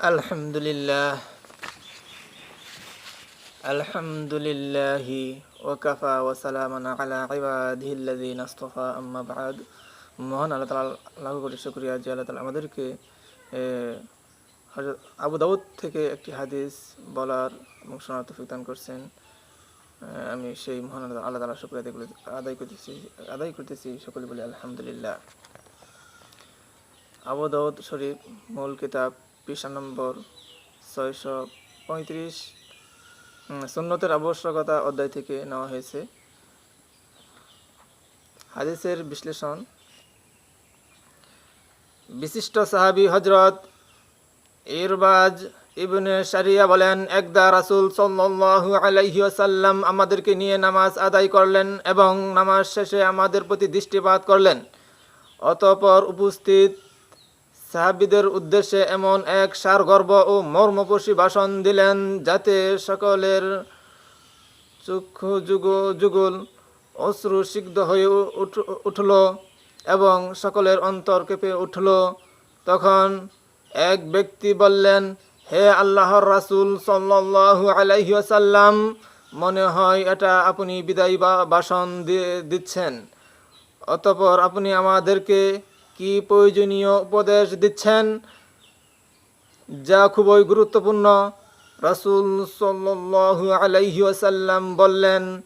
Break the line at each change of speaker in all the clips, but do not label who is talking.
الحمد لله الحمد لله وكفى وسلام على عباده الذين اصطفى أما بعد মহান আল্লাহ তালা লাভ করে শুক্রিয়া যে আল্লাহ তালা আমাদেরকে এ, হযরত আবু দাউদ থেকে একটি হাদিস বলার এবং শোনার তৌফিক দান করছেন এ, আমি সেই মহান আল্লাহ আল্লাহ তালা শুক্রিয়া আদায় করে- আদায় করতেছি আদায় করতেছি সকলে বলি আলহামদুলিল্লাহ আবু দাউদ শরীফ মূল কিতাব পৃষ্ঠা নম্বর ছয়শো পঁয়ত্রিশ। সুন্নতের আবশ্যকতা অধ্যায় থেকে নেওয়া হয়েছে। হাদিসের বিশ্লেষণ। বিশিষ্ট সাহাবী হজরত ইরবাজ ইবনে সারিয়া বলেন, একদা রাসূল সাল্লাল্লাহু আলাইহি ওয়াসাল্লাম আমাদেরকে নিয়ে নামাজ আদায় করলেন এবং নামাজ শেষে আমাদের প্রতি দৃষ্টিপাত করলেন। অতঃপর উপস্থিত সাহাবিদের উদ্দেশ্যে এমন এক সারগর্ব ও মর্মপোষী ভাষণ দিলেন যাতে সকলের চক্ষু যুগ যুগল অশ্রু সিদ্ধ হয়ে উঠ- উঠল এবং সকলের অন্তর কেঁপে উঠল। তখন এক ব্যক্তি বললেন, হে আল্লাহর রাসূল সাল্লাল্লাহু আলাইহি ওয়াসাল্লাম, মনে হয় এটা আপনি বিদায়ী বা- ভাষণ দিচ্ছেন। অতপর আপনি আমাদেরকে কি প্রয়োজনীয় উপদেশ দিচ্ছেন? যা খুবই গুরুত্বপূর্ণ। রাসূল সাল্লাল্লাহু আলাইহি ওয়াসাল্লাম বললেন,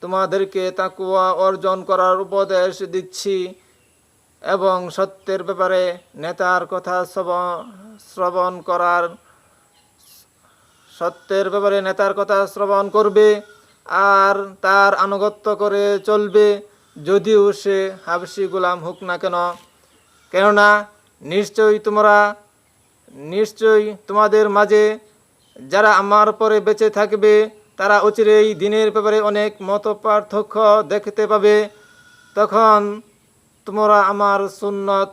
তোমাদেরকে তাকুয়া অর্জন করার উপদেশ দিচ্ছি এবং সত্যের ব্যাপারে নেতার কথা শ্রব- শ্রবণ করার, সত্যের ব্যাপারে নেতার কথা শ্রবণ করবে আর তার আনুগত্য করে চলবে। যদিও সে হাবসি গোলাম হোক না কেন কেননা নিশ্চয়ই তোমরা, নিশ্চয়ই তোমাদের মাঝে যারা আমার পরে বেঁচে থাকবে, তারা অচিরেই দিনের ব্যাপারে অনেক মত পার্থক্য দেখতে পাবে। তখন তোমরা আমার সুন্নত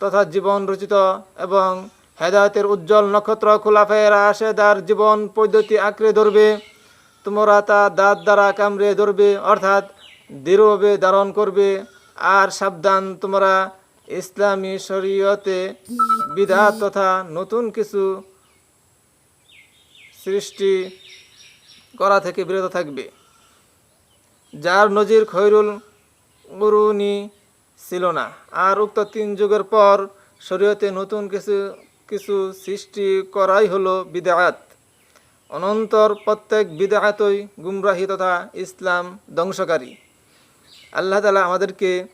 তথা জীবন রচিত এবং হেদায়তের উজ্জ্বল নক্ষত্র খোলাফের আশেদার জীবন পদ্ধতি আঁকড়ে ধরবে। তোমরা তা দাঁত দ্বারা কামড়ে ধরবে, অর্থাৎ দৃঢ়ভাবে ধারণ করবে। আর সাবধান তোমরা ইসলামী শরীয়তে বিধাত তথা নতুন কিছু সৃষ্টি করা থেকে বিরত থাকবে। যার নজির খৈরুল গুরুনি ছিল না। আর উক্ত তিন যুগের পর শরীয়তে নতুন কিছু কিছু সৃষ্টি করাই হলো বিদায়াত অনন্তর প্রত্যেক বিদায়াতই গুমরাহি তথা ইসলাম ধ্বংসকারী। আল্লাহ তালা আমাদেরকে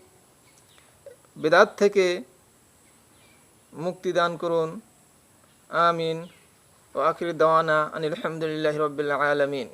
বেদাত থেকে মুক্তি দান করুন। আমিন। ও আখির দাওয়ানা আনিল আলহামদুলিল্লাহ রবিল্লা আলমিন।